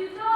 You know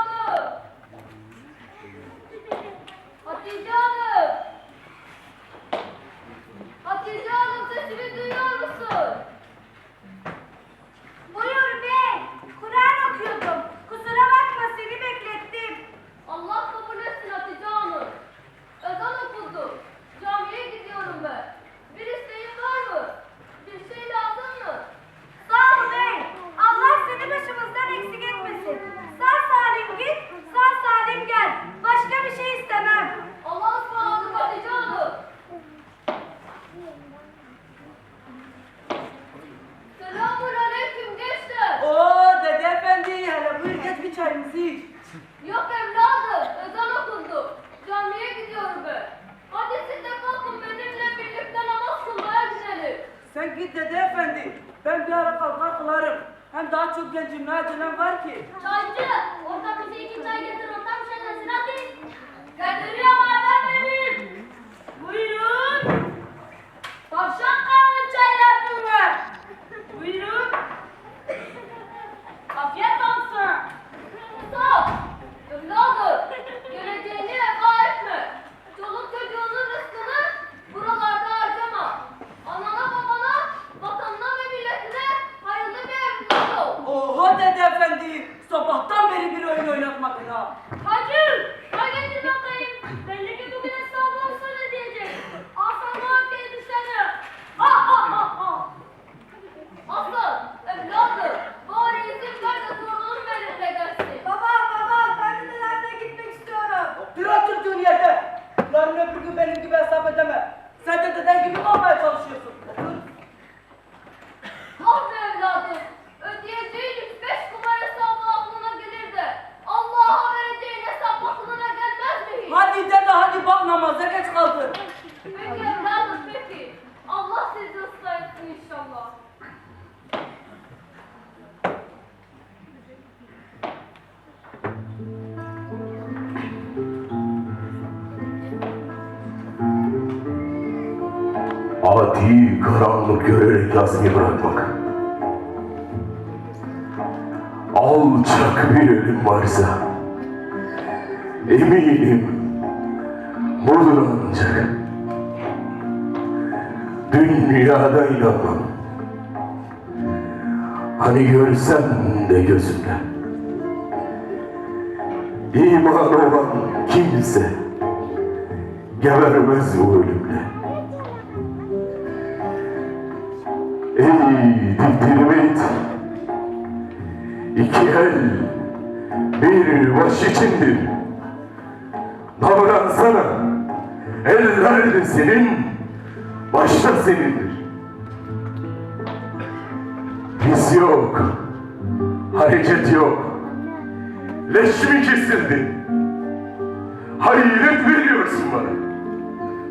Hem daha çok gencim ne acelem var ki? Çaycı! Orada bize iki çay getir ondan bir şeyler Sinan'ı. Götürüyor ama Karanlık görerek yazmayı bırakmak. Alçak bir elim varsa eminim budur ancak. Dünyada inanmam. Hani görsem de gözümle. İman olan kimse gebermez bu ölümle. diktirme it. İki el, bir baş içindir. Davransana, eller senin, başta senindir. Biz yok, hareket yok. Leş mi kesildin? Hayret veriyorsun bana.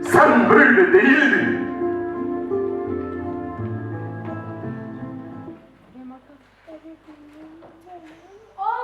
Sen böyle değildin. Aa!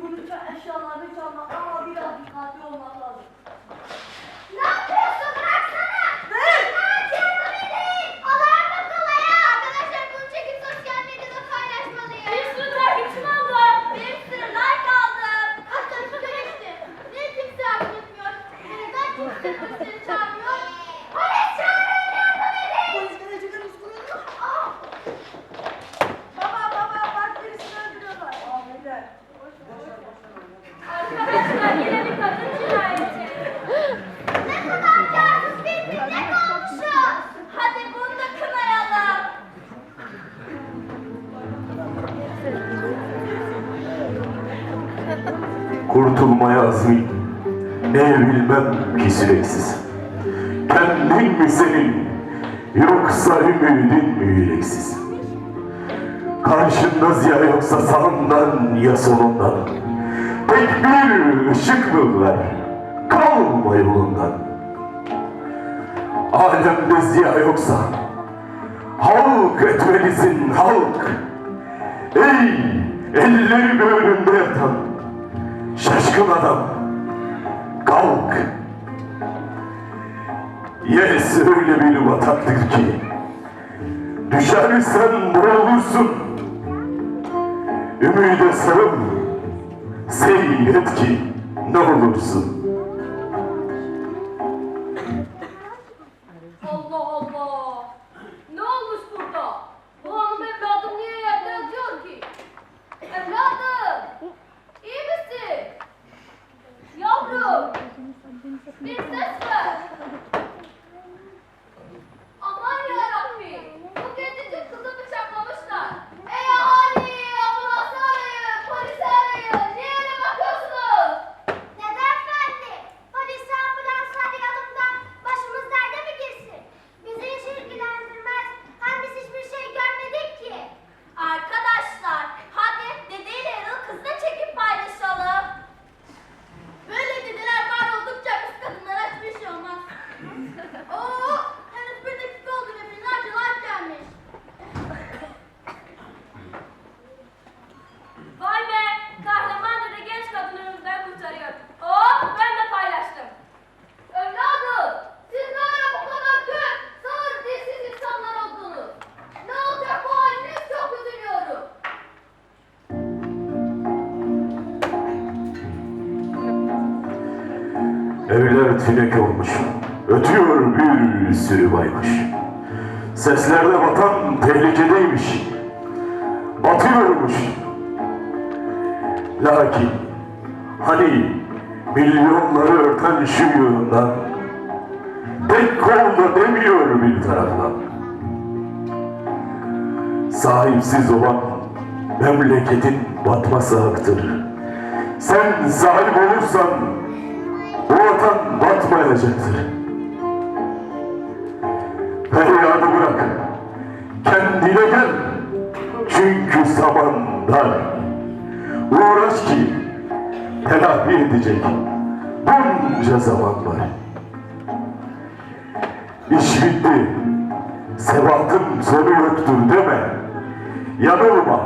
Ça- eşyalarını çalmak ama Kurtulmaya azmi ne bilmem ki süreksiz. Kendin mi senin yoksa ümidin mi yüreksiz? Karşında ziya yoksa sağından ya solundan. Tek bir ışık mı var? Kalma yolundan. Alemde ziya yoksa halk etmelisin halk. Ey elleri göğünde yatan şaşkın adam kalk. Yes öyle bir bataklık ki düşersen boğulursun. Ümide sarıl seyret ki ne olursun. Bir ses Ötüyor bir sürü baykuş. Seslerde vatan tehlikedeymiş. Batıyormuş. Lakin hani milyonları örten şu yığından tek kolda demiyor bir taraftan. Sahipsiz olan memleketin batması haktır. Sen sahip olursan bu vatan batmayacaktır. Feryadı bırak. Kendine gel. Çünkü zaman dar. Uğraş ki telafi edecek. Bunca zaman var. İş bitti. Sebatın sonu yoktur deme. Yanılma.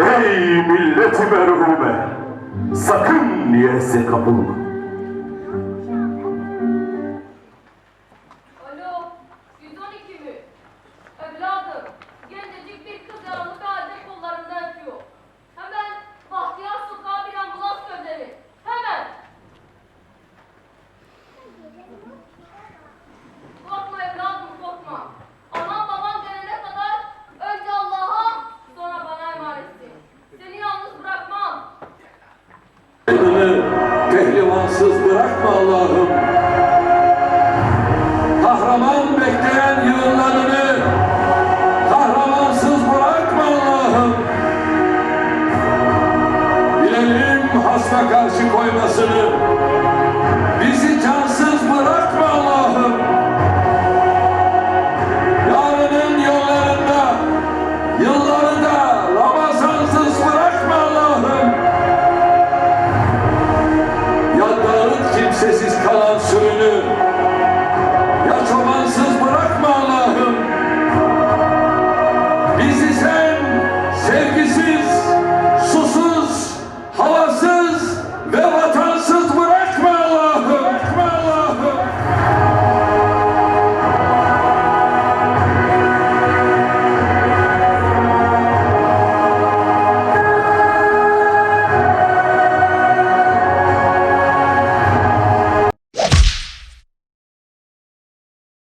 Ey milleti merhume. Sakın niyese kapılma. Allah'ım. Kahraman bekleyen yığınlarını kahramansız bırakma Allah'ım. Bilelim hasta karşı koymasını.